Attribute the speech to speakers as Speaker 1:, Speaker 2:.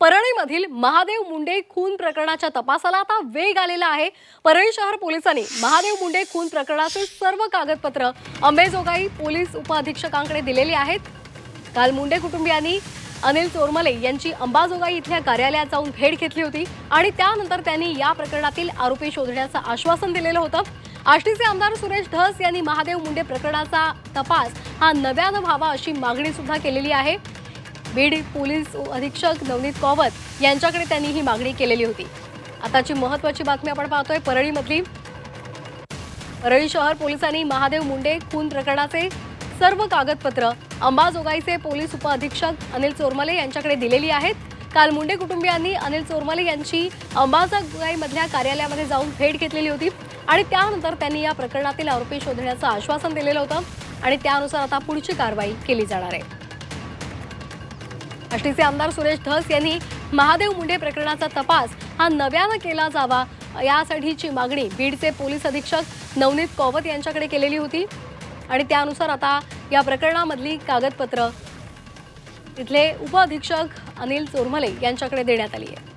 Speaker 1: परळीमधील महादेव मुंडे खून प्रकरणाच्या तपासाला आता वेग आलेला आहे. परळी शहर पोलिसांनी महादेव मुंडे खून प्रकरणाचे सर्व कागदपत्र अंबेजोगाई पोलीस उपअधीक्षकांकडे दिलेली आहेत. काल मुंडे कुटुंबियांनी अनिल चोरमले यांची अंबाजोगाई इथल्या कार्यालयात जाऊन भेट घेतली होती आणि त्यानंतर त्यांनी या प्रकरणातील आरोपी शोधण्याचं आश्वासन दिलेलं होतं. आष्टीचे आमदार सुरेश धस यांनी महादेव मुंडे प्रकरणाचा तपास हा नव्यानं व्हावा अशी मागणी सुद्धा केलेली आहे. बीड पोलीस अधीक्षक नवनीत कौवत यांच्याकडे त्यांनी ही मागणी केलेली होती. आताची महत्वाची बातमी आपण पाहतोय परळीमधली. परळी शहर पोलिसांनी महादेव मुंडे खून प्रकरणाचे सर्व कागदपत्र अंबाजोगाईचे पोलीस उपअधीक्षक अनिल चोरमले यांच्याकडे दिलेली आहेत. काल मुंडे कुटुंबियांनी अनिल चोरमले यांची अंबाजोगाईमधल्या कार्यालयामध्ये जाऊन भेट घेतलेली होती आणि त्यानंतर त्यांनी या प्रकरणातील आरोपी शोधण्याचं आश्वासन दिलेलं होतं आणि त्यानुसार आता पुढची कारवाई केली जाणार आहे. आष्टीचे आमदार सुरेश धस यांनी महादेव मुंडे प्रकरणाचा तपास हा नव्यानं केला जावा यासाठीची मागणी बीडचे पोलीस अधीक्षक नवनीत कौवत यांच्याकडे केलेली होती. आणि त्यानुसार आता या प्रकरणामधली कागदपत्र इथले उपअधीक्षक अनिल चोरमले यांच्याकडे देण्यात आली आहे.